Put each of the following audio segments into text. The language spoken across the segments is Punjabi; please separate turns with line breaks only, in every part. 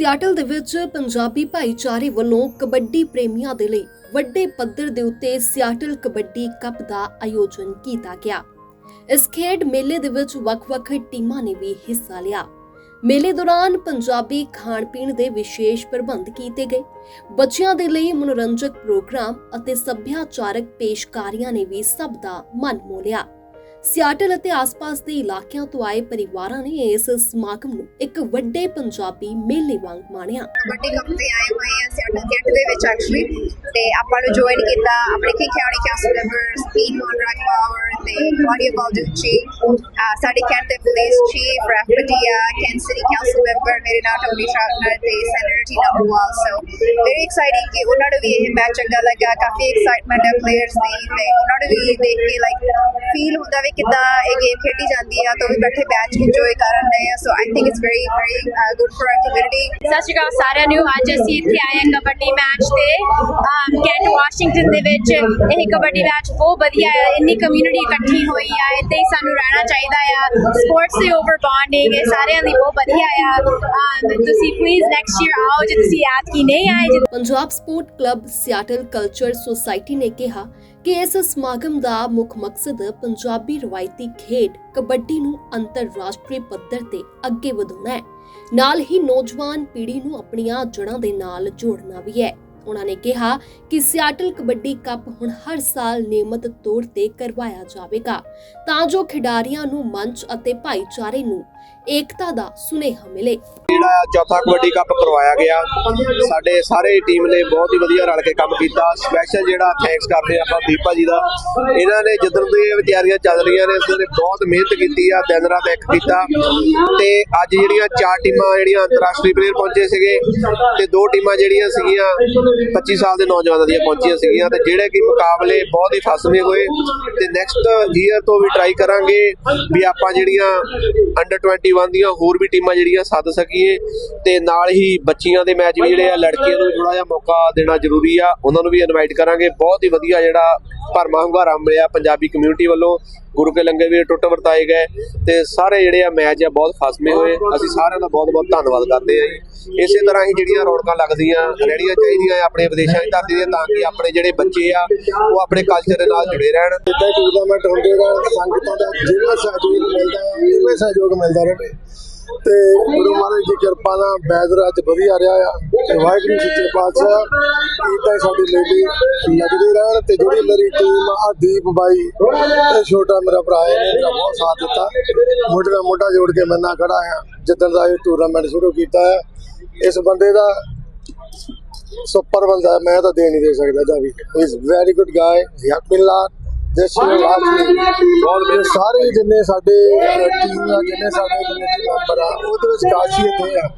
ਸਿਆਟਲ ਦੇ ਵਿੱਚ ਪੰਜਾਬੀ ਭਾਈਚਾਰੇ ਵੱਲੋਂ ਕਬੱਡੀ ਪ੍ਰੇਮੀਆਂ ਦੇ ਲਈ ਵੱਡੇ ਪੱਧਰ ਦੇ ਉੱਤੇ ਸਿਆਟਲ ਕਬੱਡੀ ਕੱਪ ਦਾ ਆਯੋਜਨ ਕੀਤਾ ਗਿਆ। ਇਸ ਖੇਡ ਮੇਲੇ ਦੇ ਵਿੱਚ ਵੱਖ-ਵੱਖ ਟੀਮਾਂ ਨੇ ਵੀ ਹਿੱਸਾ ਲਿਆ। ਮੇਲੇ ਦੌਰਾਨ ਪੰਜਾਬੀ ਖਾਣ ਪੀਣ ਦੇ ਵਿਸ਼ੇਸ਼ ਪ੍ਰਬੰਧ ਕੀਤੇ ਗਏ। ਬੱਚਿਆਂ ਦੇ ਲਈ ਮਨੋਰੰਜਕ ਪ੍ਰੋਗਰਾਮ ਅਤੇ ਸੱਭਿਆਚਾਰਕ ਪੇਸ਼ਕਾਰੀਆਂ ਨੇ ਵੀ ਸਭ ਦਾ ਮਨ ਮੋਹ ਲਿਆ। ਸਿਆਟਲ ਅਤੇ ਆਸ-ਪਾਸ ਦੇ ਇਲਾਕਿਆਂ ਤੋਂ ਆਏ ਪਰਿਵਾਰਾਂ ਨੇ ਇਸ ਸਮਾਗਮ ਨੂੰ ਇੱਕ ਵੱਡੇ ਪੰਜਾਬੀ ਮੇਲੇ ਵਾਂਗ ਮਾਣਿਆ।
ਵੱਡੇ ਕੱਪ ਤੇ ਆਏ ਹੋਏ ਆ ਸਿਆਟਲ ਕੈਂਟ ਦੇ ਵਿੱਚ ਐਕਚੁਅਲੀ ਤੇ ਆਪਾਂ ਨੂੰ ਜੁਆਇਨ ਕੀਤਾ ਆਪਣੇ ਕੀ ਖਿਆੜੀ ਮੈਂਬਰਸ ਪੀਨ ਮੋਨਰਾਕ ਪਾਵਰ ਤੇ ਕਲਾਡੀਆ ਬਾਲਡੂਚੀ uh, ਸਾਡੇ ਕੈਂਟ ਦੇ police chief ref ਪਟਿਆ Kent city council member ਮੇਰੇ ਨਾਲ ਟੋਨੀ ਸ਼ਾਰਨਰ ਤੇ senator Tina Orwall so very exciting ਕਿ ਉਹਨਾਂ ਨੂੰ ਵੀ ਇਹ ਮੈਚ ਚੰਗਾ ਲੱਗਾ ਕਾਫੀ ਐਕਸਾਈਟਮੈਂਟ ਹੈ ਪਲੇਅਰਸ ਦੀ ਤੇ ਉਹਨਾਂ ਨੂੰ ਵੀ ਦੇਖ ਕੇ ਲਾਈਕ ਫੀਲ ਹੁੰਦਾ ਵੀ ਕਿਦਾਂ ਇਹ ਗੇਮ ਖੇਡੀ ਜਾਂਦੀ ਆ ਤਾਂ ਉਹ ਵੀ ਬੈਠੇ ਮੈਚ ਇੰਜੋਏ ਕਰਨ ਰਹੇ ਆ so I think it's very very good for our community
ਸਤਿ ਸ਼੍ਰੀ ਅਕਾਲ ਸਾਰਿਆਂ ਨੂੰ ਅੱਜ ਅਸੀਂ ਇੱਥੇ ਆਏ ਹਾਂ ਕਬੱਡੀ ਮੈਚ ਤੇ। ਅਮ, ਕੈਂਟ ਵਾਸ਼ਿੰਗਟਨ ਦੇ ਵਿੱਚ ਇਹ ਕਬੱਡੀ ਮੈਚ ਬਹੁਤ ਵਧੀਆ ਹੈ ਇੰਨੀ ਕਮਿਊਨਿਟੀ ਇਕੱਠੀ ਹੋਈ ਆ, ਇੱਥੇ ਸਾਨੂੰ ਰਹਿਣਾ ਚਾਹੀਦਾ ਆ। ਸਪੋਰਟਸ ਦੇ ਓਵਰ ਬੌਂਡਿੰਗ ਇਹ ਸਾਰਿਆਂ ਲਈ ਬਹੁਤ ਵਧੀਆ ਆ। ਤੁਸੀਂ ਪਲੀਜ਼ ਨੈਕਸਟ ਈਅਰ ਆਓ, ਜੇ ਤੁਸੀਂ ਐਤਕੀ ਨਹੀਂ ਆਏ
Punjab sport club Seattle culture society ਨੇ ਕਿਹਾ ਕਿ ਇਸ ਸਮਾਗਮ ਦਾ ਮੁੱਖ ਮਕਸਦ ਪੰਜਾਬੀ ਰਵਾਇਤੀ ਖੇਡ ਕਬੱਡੀ ਨੂੰ ਅੰਤਰਰਾਸ਼ਟਰੀ ਪੱਧਰ ਤੇ ਅੱਗੇ ਵਧਾਉਣਾ ਹੈ। ਨਾਲ ਹੀ ਨੌਜਵਾਨ ਪੀੜ੍ਹੀ ਨੂੰ ਆਪਣੀਆਂ ਜੜ੍ਹਾਂ ਦੇ ਨਾਲ ਜੋੜਨਾ ਵੀ ਹੈ। ਉਹਨਾਂ ਨੇ ਕਿਹਾ ਕਿ ਸਿਆਟਲ ਕਬੱਡੀ ਕੱਪ ਹੁਣ ਹਰ ਸਾਲ ਨਿਯਮਤ ਤੌਰ ਤੇ ਕਰਵਾਇਆ ਜਾਵੇਗਾ, ਤਾਂ ਜੋ ਖਿਡਾਰੀਆਂ ਨੂੰ ਮੰਚ ਅਤੇ ਭਾਈਚਾਰੇ ਨੂੰ ਏਕਤਾ ਦਾ ਸੁਨੇਹਾ ਮਿਲੇ।
ਜਿਹੜਾ ਚੌਥਾ ਕਬੱਡੀ ਕੱਪ ਕਰਵਾਇਆ ਗਿਆ, ਸਾਡੇ ਸਾਰੇ ਟੀਮ ਨੇ ਬਹੁਤ ਹੀ ਵਧੀਆ ਰਲ ਕੇ ਕੰਮ ਕੀਤਾ। ਸਪੈਸ਼ਲ ਜਿਹੜਾ ਥੈਂਕਸ ਕਰਦੇ ਆਪਾਂ ਦੀਪਾ ਜੀ ਦਾ। ਇਹਨਾਂ ਨੇ ਜਦੋਂ ਦੀ ਤਿਆਰੀਆਂ ਚੱਲ ਰਹੀਆਂ ਨੇ ਇਹਨਾਂ ਨੇ ਬਹੁਤ ਮਿਹਨਤ ਕੀਤੀ ਆ, ਦਿਨ ਰਾਤ ਇੱਕ ਕੀਤਾ। ਤੇ ਅੱਜ ਜਿਹੜੀਆਂ ਚਾਰ ਟੀਮਾਂ ਜਿਹੜੀਆਂ ਅੰਤਰਰਾਸ਼ਟਰੀ ਪਲੇਅਰ ਪਹੁੰਚੇ ਸੀਗੇ, ਤੇ ਦੋ ਟੀਮਾਂ ਜਿਹੜੀਆਂ ਸੀਗੀਆਂ 25 ਸਾਲ ਦੇ ਨੌਜਵਾਨਾਂ ਦੀਆਂ ਪਹੁੰਚੀਆਂ ਸੀਗੀਆਂ ਤੇ ਜਿਹੜੇ ਕਿ ਮੁਕਾਬਲੇ ਬਹੁਤ ਹੀ ਫਸਵੇਂ ਹੋਏ ਤੇ ਨੈਕਸਟ ਈਅਰ ਤੋਂ ਵੀ ਟਰਾਈ ਕਰਾਂਗੇ ਵੀ ਆਪਾਂ ਜਿਹੜੀਆਂ ਅੰਡਰ 21 ਦੀਆਂ ਹੋਰ ਵੀ ਟੀਮਾਂ ਜਿਹੜੀਆਂ ਸੱਦ ਸਕੀਏ ਤੇ ਨਾਲ ਹੀ ਬੱਚੀਆਂ ਦੇ ਮੈਚ ਵੀ ਜਿਹੜੇ ਆ, ਲੜਕੀਆਂ ਨੂੰ ਥੋੜਾ ਜਿਹਾ ਮੌਕਾ ਦੇਣਾ ਜ਼ਰੂਰੀ ਆ, ਉਹਨਾਂ ਨੂੰ ਵੀ ਇਨਵਾਈਟ ਕਰਾਂਗੇ। ਬਹੁਤ ਹੀ ਵਧੀਆ ਜਿਹੜਾ ਭਰਮਾ ਹੁੰਗਾਰਾ ਮਿਲਿਆ ਪੰਜਾਬੀ ਕਮਿਊਨਿਟੀ ਵੱਲੋਂ। ਗੁਰੂ ਕੇ ਲੰਗਰ ਵੀ ਟੁੱਟ ਵਰਤਾਏ ਗਏ ਤੇ ਸਾਰੇ ਜਿਹੜੇ ਆ ਮੈਚ ਆ, ਬਹੁਤ ਫਸਵੇਂ ਹੋਏ। ਅਸੀਂ ਸਾਰਿਆਂ ਦਾ ਬਹੁਤ ਬਹੁਤ ਧੰਨਵਾਦ ਕਰਦੇ ਆ ਜੀ। ਇਸੇ ਤਰ੍ਹਾਂ ਹੀ ਜਿਹੜੀਆਂ ਰੌਣਕਾਂ ਲੱਗਦੀਆਂ ਰਹਿਣੀਆਂ ਚਾਹੀਦੀਆਂ ਆਪਣੇ ਵਿਦੇਸ਼ਾਂ ਦੀ ਧਰਤੀ ਤੇ ਤਾਂ ਕਿ ਆਪਣੇ ਜਿਹੜੇ ਬੱਚੇ ਆ, ਉਹ ਆਪਣੇ ਕਲਚਰ ਦੇ ਨਾਲ ਜੁੜੇ ਰਹਿਣ।
ਜਿੱਦਾਂ ਟੂਰਨਾਮੈਂਟ ਹੁੰਦੇ ਰਹਿਣ ਸੰਗਤਾਂ ਦਾ ਜਿਵੇਂ ਸਹਿਯੋਗ ਮਿਲਦਾ ਹੈ, ਉਵੇਂ ਸਹਿਯੋਗ ਮਿਲਦਾ ਰਹੇ ਤੇ ਗੁਰੂ ਮਹਾਰਾਜ ਦੀ ਕਿਰਪਾ ਨਾਲ ਬੈਦਰ ਅੱਜ ਵਧੀਆ ਰਿਹਾ ਆ। ਤੇ ਵਾਹਿਗੁਰੂ ਸੱਚੇ ਪਾਤਸ਼ਾਹ ਇਦਾਂ ਸਾਡੀ ਲੇਡੀ ਲੱਗਦੇ ਰਹਿਣ ਤੇ ਜਿਹੜੀ ਮੇਰੀ ਟੀਮ ਆ, ਦੀਪ ਬਾਈ, ਇਹ ਛੋਟਾ ਮੇਰਾ ਭਰਾ ਹੈ, ਇਹਨੇ ਮੇਰਾ ਬਹੁਤ ਸਾਥ ਦਿੱਤਾ। ਮੋਢੇ ਨਾਲ ਮੋਢਾ ਜੋੜ ਕੇ ਮੈਂ ਨਾਲ ਖੜਾ ਆ। ਜਿੱਦਣ ਦਾ ਇਹ ਟੂਰਨਾਮੈਂਟ ਸ਼ੁਰੂ ਕੀਤਾ ਹੈ ਇਸ ਬੰਦੇ ਦਾ ਸੁਪਰ ਬੰਦਾ ਹੈ, ਮੈਂ ਤਾਂ ਦੇ ਨਹੀਂ ਦੇ ਸਕਦਾ ਦਾ ਵੀ। ਇਸ ਵੈਰੀ ਗੁੱਡ ਗਾਏ ਯਕਮਿਲਾ ਦਿਸ ਇਹ ਸਾਰੇ ਜਿੰਨੇ ਸਾਡੇ ਟੀਮ ਆ ਜਿੰਨੇ ਸਾਡੇ ਕਮੇਟੀ ਮੈਂਬਰ ਆ ਉਹਦੇ ਵਿੱਚ ਖਾਸੀਅਤ ਇਹ ਆ।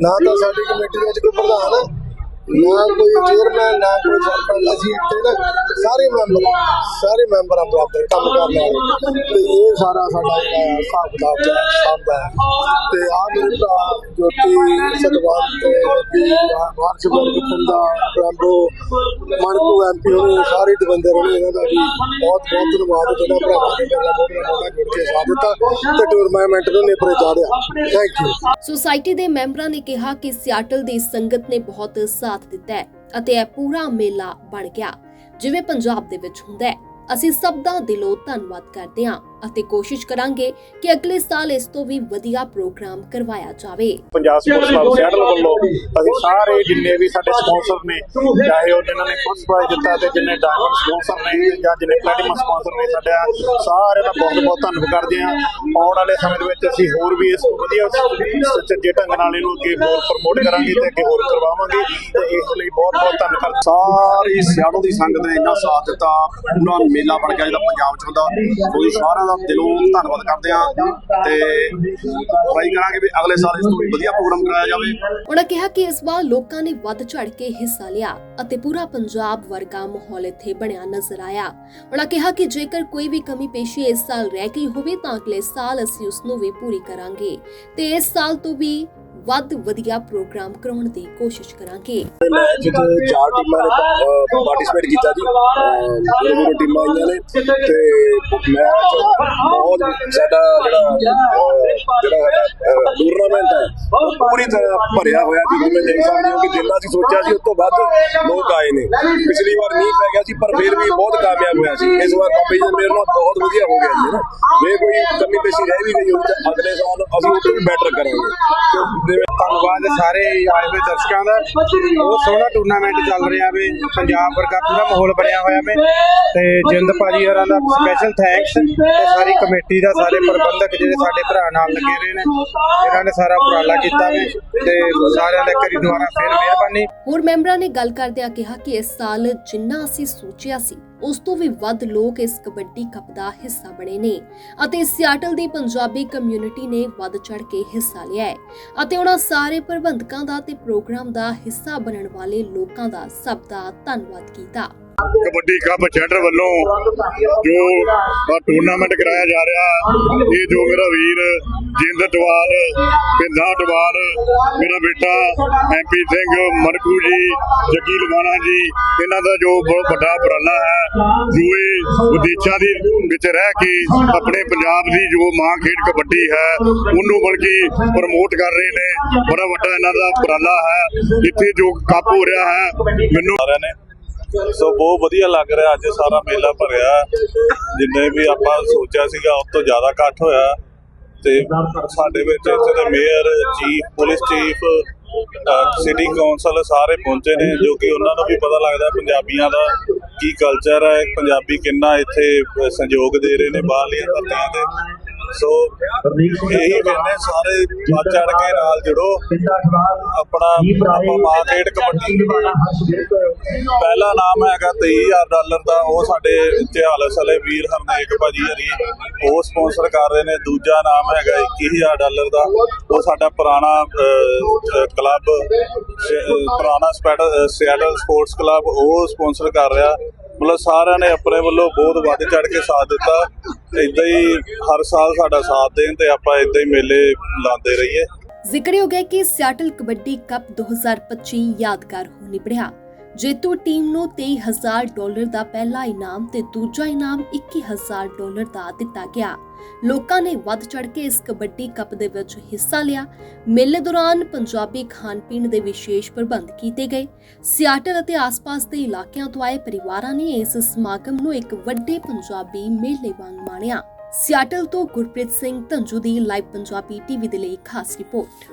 ਨਾ ਤਾਂ ਸਾਡੀ ਕਮੇਟੀ ਦੇ ਵਿੱਚ ਕੋਈ ਪ੍ਰਧਾਨ ਆ, ਨਾ ਕੋਈ ਚੇਅਰਮੈਨ ਨਾ ਕੋਈ ਸਰਪੰਚ। ਅਸੀਂ ਇੱਥੇ ਨਾ ਸਾਰੇ ਮੈਂਬਰ, ਸਾਰੇ ਮੈਂਬਰਾਂ ਬਰਾਬਰ ਕੰਮ ਕਰਨ ਵਾਲੇ ਤੇ ਇਹ ਸਾਰਾ ਸਾਡਾ ਜਿਹੜਾ ਹਿਸਾਬ ਕਿਤਾਬ ਦਾ ਸਾਂਭਾ ਹੈ ਤੇ ਆ ਮੇਰੇ ਭਰਾ ਜੋਤੀ ਸਤਵਾਨ ਤੇ ਵੀ ਵਾਰਸ਼ ਬਰਗ ਦਾ ਬ੍ਰਾਂਡੋ ਮਨਕੂ ਐਮਪੀ ਹੋਣੇ ਸਾਰੇ ਦਵੰਦਰ ਹੋਣੇ ਇਹਨਾਂ ਦਾ ਵੀ ਬਹੁਤ ਬਹੁਤ ਧੰਨਵਾਦ। ਜਿਹਨਾਂ ਭਰਾਵਾਂ ਨੇ ਮੇਰਾ ਬਹੁਤ ਮੋਢਾ ਜੁੜ ਕੇ ਸਾਥ ਦਿੱਤਾ ਤੇ ਟੂਰਨਾਮੈਂਟ ਨੂੰ ਨੇਪਰੇ ਚਾੜਿਆ। ਥੈਂਕ ਯੂ
ਸੁਸਾਇਟੀ ਦੇ ਮੈਂਬਰਾਂ ਨੇ ਕਿਹਾ ਕਿ ਸਿਆਟਲ ਦੀ ਸੰਗਤ ਨੇ ਬਹੁਤ ਸਾਥ ਦਿੱਤਾ ਹੈ ਅਤੇ ਇਹ ਪੂਰਾ ਮੇਲਾ ਬਣ ਗਿਆ, ਜਿਵੇਂ ਪੰਜਾਬ ਦੇ ਵਿੱਚ ਹੁੰਦਾ ਹੈ। ਅਸੀਂ ਸਭ ਦਾ ਦਿਲੋਂ ਧੰਨਵਾਦ ਕਰਦੇ ਹਾਂ। ਅਤੇ ਕੋਸ਼ਿਸ਼ ਕਰਾਂਗੇ ਕਿ ਅਗਲੇ ਸਾਲ ਇਸ ਤੋਂ ਵੀ ਵਧੀਆ ਪ੍ਰੋਗਰਾਮ ਕਰਵਾਇਆ ਜਾਵੇ।
ਪੰਜਾਬ ਸਪੋਰਟਸ ਕਲੱਬ ਸਿਆਟਲ ਵੱਲੋਂ ਅਸੀਂ ਸਾਰੇ ਜਿੰਨੇ ਵੀ ਸਾਡੇ ਸਪਾਂਸਰ ਨੇ ਚਾਹੇ ਉਹ ਜਿਨ੍ਹਾਂ ਨੇ ਫਸਟ ਪ੍ਰਾਈਜ਼ ਦਿੱਤਾ ਤੇ ਜਿੰਨੇ ਡਾਇਮੰਡ ਸਪਾਂਸਰ ਨੇ ਜਾਂ ਜਿੰਨੇ ਪਲੈਟੀਨਮ ਸਪਾਂਸਰ ਨੇ ਸਾਡੇ ਸਾਰਿਆਂ ਦਾ ਬਹੁਤ ਬਹੁਤ ਧੰਨਵਾਦ ਕਰਦੇ ਹਾਂ। ਆਉਣ ਵਾਲੇ ਸਮੇਂ ਦੇ ਵਿੱਚ ਅਸੀਂ ਹੋਰ ਵੀ ਇਸ ਨੂੰ ਵਧੀਆ ਸੱਚੇ ਢੰਗ ਨਾਲ ਇਹਨੂੰ ਅੱਗੇ ਹੋਰ ਪ੍ਰਮੋਟ ਕਰਾਂਗੇ ਤੇ ਅੱਗੇ ਹੋਰ ਕਰਵਾਵਾਂਗੇ ਤੇ ਇਸ ਲਈ ਬਹੁਤ ਬਹੁਤ ਧੰਨਵਾਦ।
ਸਾਰੀ ਸਿਆਟਲ ਦੀ ਸੰਗਤ ਨੇ ਇੰਨਾ ਸਾਥ ਦਿੱਤਾ ਪੂਰਾ ਮੇਲਾ ਬਣ ਗਿਆ ਜਿਹੜਾ ਪੰਜਾਬ ਚ ਹੁੰਦਾ। ਕੋਈ ਸਾਰਿਆਂ ਦਾ ਦਿਲੋਂ ਧੰਨਵਾਦ ਕਰਦੇ ਆ ਤੇ ਟਰਾਈ ਕਰਾਂਗੇ ਵੀ ਅਗਲੇ ਸਾਲ ਇਸ ਤੋਂ ਵੀ ਵਧੀਆ ਪ੍ਰੋਗਰਾਮ ਕਰਾਇਆ ਜਾਵੇ।
ਉਹਨਾਂ ਕਿਹਾ ਕਿ ਇਸ ਵਾਰ ਲੋਕਾਂ ਨੇ ਵੱਧ ਚੜ ਕੇ ਹਿੱਸਾ ਲਿਆ ਅਤੇ ਪੂਰਾ ਪੰਜਾਬ ਵਰਗਾ ਮਾਹੌਲ ਇੱਥੇ ਬਣਿਆ ਨਜ਼ਰ ਆਇਆ। ਉਹਨਾਂ ਕਿਹਾ ਕਿ ਜੇਕਰ ਕੋਈ ਵੀ ਕਮੀ ਪੇਸ਼ੀ ਇਸ ਸਾਲ ਰਹਿ ਗਈ ਹੋਵੇ ਤਾਂ ਅਗਲੇ ਸਾਲ ਅਸੀਂ ਉਸ ਨੂੰ ਵੀ ਪੂਰੀ ਕਰਾਂਗੇ ਤੇ ਇਸ ਸਾਲ ਤੋਂ ਵੀ ਵੱਧ ਵਧੀਆ ਪ੍ਰੋਗਰਾਮ ਕਰਾਉਣ ਦੀ ਕੋਸ਼ਿਸ਼ ਕਰਾਂਗੇ।
ਚ ਚਾਰ ਟੀਮਾਂ ਨੇ ਪਾਰਟਿਸਿਪੇਟ ਕੀਤਾ ਜੀ। ਦੋ ਦੋ ਟੀਮਾਂ ਆਈਆਂ ਨੇ ਤੇ ਮੈਚ ਬਹੁਤ ਸਾਡਾ ਜਿਹੜਾ
ਜਿਹੜਾ ਟੂਰਨਾਮੈਂਟ ਹੈ, ਉਹ ਪੂਰੀ ਤਰ੍ਹਾਂ ਭਰਿਆ ਹੋਇਆ ਜੀ ਜਿਵੇਂ ਦੇਖ ਸਕਦੇ ਹੋ ਕਿ ਜਿੰਨਾ ਅਸੀਂ ਸੋਚਿਆ ਸੀ, ਉਸ ਤੋਂ ਵੱਧ ਲੋਕ ਆਏ ਨੇ। ਪਿਛਲੀ ਵਾਰ ਮੀਂਹ ਪੈ ਗਿਆ ਸੀ, ਪਰ ਫਿਰ ਵੀ ਬਹੁਤ ਕਾਮਯਾਬ ਹੋਇਆ ਸੀ। ਇਸ ਵਾਰ ਬਾਬਾ ਮੇਰੇ ਨਾਲ ਬਹੁਤ ਵਧੀਆ ਹੋ ਗਿਆ ਜੀ ਨਾ। ਜੇ ਕੋਈ ਕਮੀ ਪੇਸ਼ੀ ਰਹਿ ਵੀ ਗਈ ਹੋਈ ਤਾਂ ਅਗਲੇ ਸਾਲ ਅਸੀਂ ਉਹ ਤੋਂ ਵੀ ਬੈਟਰ ਕਰਾਂਗੇ।
ਧੰਨਵਾਦ ਸਾਰੇ ਆਏ ਹੋਏ ਦਰਸ਼ਕਾਂ ਦਾ। ਬਹੁਤ ਸੋਹਣਾ ਟੂਰਨਾਮੈਂਟ ਚੱਲ ਰਿਹਾ ਵੇ ਪੰਜਾਬ ਵਰਗਾ ਪੂਰਾ ਮਾਹੌਲ ਬਣਿਆ ਹੋਇਆ ਵੇ। ਤੇ ਜਿੰਦ ਭਾਜੀ ਹੋਰਾਂ ਦਾ ਸਪੈਸ਼ਲ ਥੈਂਕਸ ਤੇ ਸਾਰੀ ਕਮੇਟੀ ਦਾ, ਸਾਰੇ ਪ੍ਰਬੰਧਕ ਜਿਹੜੇ ਸਾਡੇ ਭਰਾ ਨਾਲ ਲੱਗੇ ਰਹੇ ਨੇ। ਇਹਨਾਂ ਨੇ ਸਾਰਾ ਉਪਰਾਲਾ ਕੀਤਾ ਵੇ ਤੇ ਸਾਰਿਆਂ ਦਾ ਕਰੀ ਦੁਆਰਾ ਫਿਰ ਮਿਹਰਬਾਨੀ।
ਹੋਰ ਮੈਂਬਰਾਂ ਨੇ ਗੱਲ ਕਰਦਿਆਂ ਕਿਹਾ ਕਿ ਇਸ ਸਾਲ ਜਿੰਨਾ ਅਸੀਂ ਸੋਚਿਆ ਸੀ, ਉਸ ਤੋਂ ਵੀ ਵੱਧ ਲੋਕ ਇਸ ਕਬੱਡੀ ਕੱਪ ਦਾ ਹਿੱਸਾ ਬਣੇ ਨੇ ਅਤੇ ਸਿਆਟਲ ਦੀ ਪੰਜਾਬੀ ਕਮਿਊਨਿਟੀ ਨੇ ਵੱਧ ਚੜ ਕੇ ਹਿੱਸਾ ਲਿਆ ਹੈ ਅਤੇ ਉਹਨਾਂ ਸਾਰੇ ਪ੍ਰਬੰਧਕਾਂ ਦਾ ਤੇ ਪ੍ਰੋਗਰਾਮ ਦਾ ਹਿੱਸਾ ਬਣਨ ਵਾਲੇ ਲੋਕਾਂ ਦਾ ਸਭ ਦਾ ਧੰਨਵਾਦ ਕੀਤਾ।
ਕਬੱਡੀ ਕੱਪ ਚੈਂਟਰ ਵੱਲੋਂ ਜੋ ਟੂਰਨਾਮੈਂਟ ਕਰਾਇਆ ਜਾ ਰਿਹਾ, ਇਹ ਜੋ ਮੇਰਾ ਵੀਰ ਜਿੰਦ ਟਵਾਲ ਪਿੰਦਾ ਟਵਾਲ ਮੇਰਾ ਬੇਟਾ ਐਮਪੀ ਸਿੰਘ, ਮਨਕੂ ਜੀ ਜੱਗੀ ਲਵਾਣਾ ਜੀ, ਇਹਨਾਂ ਦਾ ਜੋ ਬਹੁਤ ਵੱਡਾ ਉਪਰਾਲਾ ਹੈ, ਜੋ ਇਹ ਵਿਦੇਸ਼ਾਂ ਦੇ ਵਿੱਚ ਰਹਿ ਕੇ ਆਪਣੇ ਪੰਜਾਬ ਦੀ ਜੋ ਮਾਂ ਖੇਡ ਕਬੱਡੀ ਹੈ, ਉਹਨੂੰ ਬਲਕਿ ਪ੍ਰਮੋਟ ਕਰ ਰਹੇ ਨੇ, ਬੜਾ ਵੱਡਾ ਇਹਨਾਂ ਦਾ ਉਪਰਾਲਾ ਹੈ ਇੱਥੇ ਜੋ ਕੱਪ ਹੋ ਰਿਹਾ ਹੈ, ਮੈਨੂੰ ਸਾਰਿਆਂ ਨੇ। ਸੋ ਬਹੁਤ ਵਧੀਆ ਲੱਗ ਰਿਹਾ, ਅੱਜ ਸਾਰਾ ਮੇਲਾ ਭਰਿਆ। ਜਿੰਨੇ ਵੀ ਆਪਾਂ ਸੋਚਿਆ ਸੀਗਾ ਉਸ ਤੋਂ ਜ਼ਿਆਦਾ ਇਕੱਠ ਹੋਇਆ। ਤੇ ਸਾਡੇ ਵਿੱਚ ਇੱਥੇ ਦੇ mayor, chief, police chief city council ਸਾਰੇ ਪਹੁੰਚੇ ਨੇ, ਜੋ ਕਿ ਉਹਨਾਂ ਨੂੰ ਵੀ ਪਤਾ ਲੱਗਦਾ ਪੰਜਾਬੀਆਂ ਦਾ ਕੀ ਕਲਚਰ ਹੈ, ਪੰਜਾਬੀ ਕਿੰਨਾ ਇੱਥੇ ਸੰਯੋਗ ਦੇ ਰਹੇ ਨੇ, ਬਾਹਰਲੀਆਂ ਧਰਤੀਆਂ ਤੇ। ਸੋ ਇਹੀ ਕਹਿੰਦੇ ਸਾਰੇ ਵੱਧ ਚੜ ਕੇ ਨਾਲ ਜੁੜੋ। ਆਪਣਾ ਆਪਾਂ ਮਾਂ ਖੇਡ ਕਬੱਡੀ ਪਹਿਲਾ ਨਾਮ ਹੈਗਾ 23000 ਡਾਲਰ ਦਾ ਉਹ ਸਾਡੇ ਇਤਿਹਾਸ ਵਾਲੇ ਵੀਰ ਹਰਨੇਕ ਭਾਜੀ ਹਰੀ ਉਹ ਸਪਾਂਸਰ ਕਰ ਰਹੇ ਨੇ। ਦੂਜਾ ਨਾਮ ਹੈਗਾ 21000 ਡਾਲਰ ਦਾ ਉਹ ਸਾਡਾ ਪੁਰਾਣਾ ਕਲੱਬ ਪੁਰਾਣਾ ਸਪੈਟਲ ਸਿਆਟਲ ਸਪੋਰਟਸ ਕਲੱਬ ਉਹ ਸਪਾਂਸਰ ਕਰ ਰਿਹਾ। ਮਤਲਬ ਸਾਰਿਆਂ ਨੇ ਆਪਣੇ ਵੱਲੋਂ ਬਹੁਤ ਵੱਧ ਚੜ ਕੇ ਸਾਥ ਦਿੱਤਾ। ਇਦਾਂ ਹੀ ਹਰ ਸਾਲ ਸਾਡਾ ਸਾਥ ਦੇਣ ਤੇ ਆਪਾਂ ਇਦਾਂ ਹੀ ਮੇਲੇ ਲਾਉਂਦੇ ਰਹੀਏ।
ਜ਼ਿਕਰਯੋਗ ਹੈ ਕਿ ਸਿਆਟਲ ਕਬੱਡੀ ਕੱਪ 2025 ਯਾਦਗਾਰ ਹੋ ਨਿਬੜਿਆ ਜੇਤੂ ਟੀਮ ਨੂੰ 23000 ਡਾਲਰ ਦਾ ਪਹਿਲਾ ਇਨਾਮ ਤੇ ਦੂਜਾ ਇਨਾਮ 21000 ਡਾਲਰ ਦਾ ਦਿੱਤਾ ਗਿਆ। ਲੋਕਾਂ ਨੇ ਵੱਧ ਚੜ ਕੇ ਇਸ ਕਬੱਡੀ ਕੱਪ ਦੇ ਵਿੱਚ ਹਿੱਸਾ ਲਿਆ। ਮੇਲੇ ਦੌਰਾਨ ਪੰਜਾਬੀ ਖਾਣ ਪੀਣ ਦੇ ਵਿਸ਼ੇਸ਼ ਪ੍ਰਬੰਧ ਕੀਤੇ ਗਏ। ਸਿਆਟਲ ਅਤੇ ਆਸ-ਪਾਸ ਦੇ ਇਲਾਕਿਆਂ ਤੋਂ ਆਏ ਪਰਿਵਾਰਾਂ ਨੇ ਇਸ ਸਮਾਗਮ ਨੂੰ ਇੱਕ ਵੱਡੇ ਪੰਜਾਬੀ ਮੇਲੇ ਵਾਂਗ ਮਾਣਿਆ। ਸਿਆਟਲ ਤੋਂ ਗੁਰਪ੍ਰੀਤ ਸਿੰਘ ਧੰਜੂ ਦੀ ਲਾਈਵ ਪੰਜਾਬੀ ਟੀਵੀ ਦੇ ਲਈ ਖਾਸ ਰਿਪੋਰਟ।